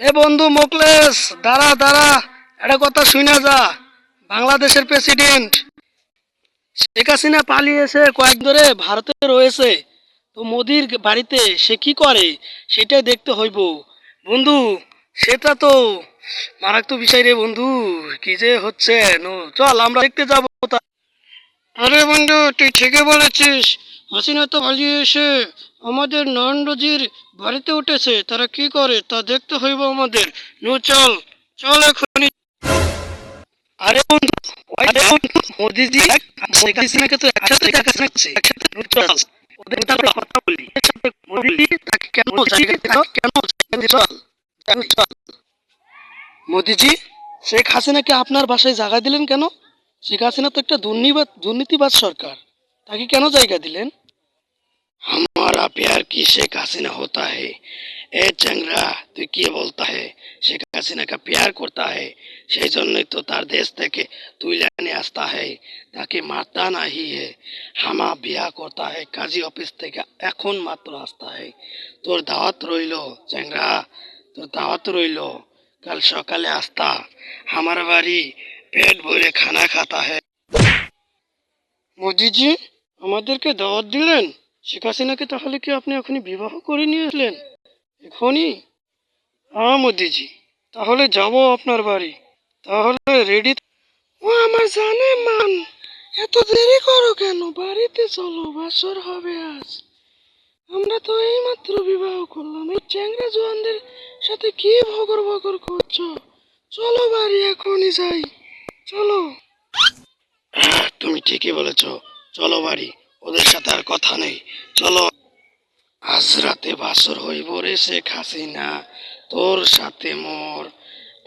এ বন্ধু মোকলেশ দাঁড়া দাঁড়া, একটা কথা শুনে যা, বাংলাদেশের প্রেসিডেন্ট। শেখ হাসিনা পালিয়েছে কয়েক ধরে ভারতে রয়েছে। তো মোদির বাড়িতে সে কি করে, সেটাই দেখতে হইব। বন্ধু, সেটা তো মারাত্মক বিষয় রে বন্ধু, কি যে হচ্ছে চল, আমরা দেখতে যাব আরে বন্ধু, তুই ঠিকই বলেছিস, হাসিনা তো পালিয়ে এসে আমাদের নরেন্দ্রজির বাড়িতে উঠেছে, তারা কি করে তা দেখতে হইব আমাদের। নো, চল চল এখনই। আরে বন্ধু আরে বন্ধু মোদিজি শেখ তো একসাথে দেখাচ্ছে একসাথে নো, চল। ওদের সাথে কথা বলি। মোদি তাকে কেন জায়গা দিল কেন জায়গা দিল চল। চল। মোদিজি, শেখ হাসিনাকে আপনার বাসায় জায়গা দিলেন কেন? শেখ হাসিনা তো একটা দুর্নীবাদ দুর্নীতিবাদ সরকার। তাকে কেন জায়গা দিলেন? हमारा प्यार की शेख हसीना होता है এ চ্যাংরা তুই কি বলতা হে শেখ হাসিনা কা প্যার করতা হে সেই জন্যই তো তার দেশ থেকে তুলে নিয়ে আসতা হে তাকে মারতা নাহি হে হামা বিয়া করতা হে কাজী অফিস থেকে এখন মাত্র আসতা হে তোর দাওয়াত রইলো চ্যাংরা তোর দাওয়াত রইলো কাল সকালে আসতা আমার বাড়ি পেট ভরে খানা খাতা হে মোদিজি আমাদেরকে দাওয়াত দিলেন শেখ হাসিনাকে তাহলে কি আপনি এখনই বিবাহ করে নিয়ে এলেন এখনই? হ্যাঁ মোদিজি। তাহলে যাব আপনার বাড়ি। তাহলে রেডি ও আমার জানে মান। এত দেরি করো কেন? বাড়িতে চলো, বাসর হবে আজ। আমরা তো এইমাত্র বিবাহ করলাম। এই চ্যাংরা জোয়ানদের সাথে কি ভগর ভগর করছ? চলো বাড়ি, এখনই যাই। চলো। তুমি ঠিকই বলেছ। চলো বাড়ি। ওদের সাথে আর কথা নেই। চলো, আজ রাতে বাসর হইব রে শেখ হাসিনা। তোর সাথে মোর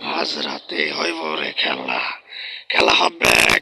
আজ রাতে হইব রে খেলা। খেলা হবে।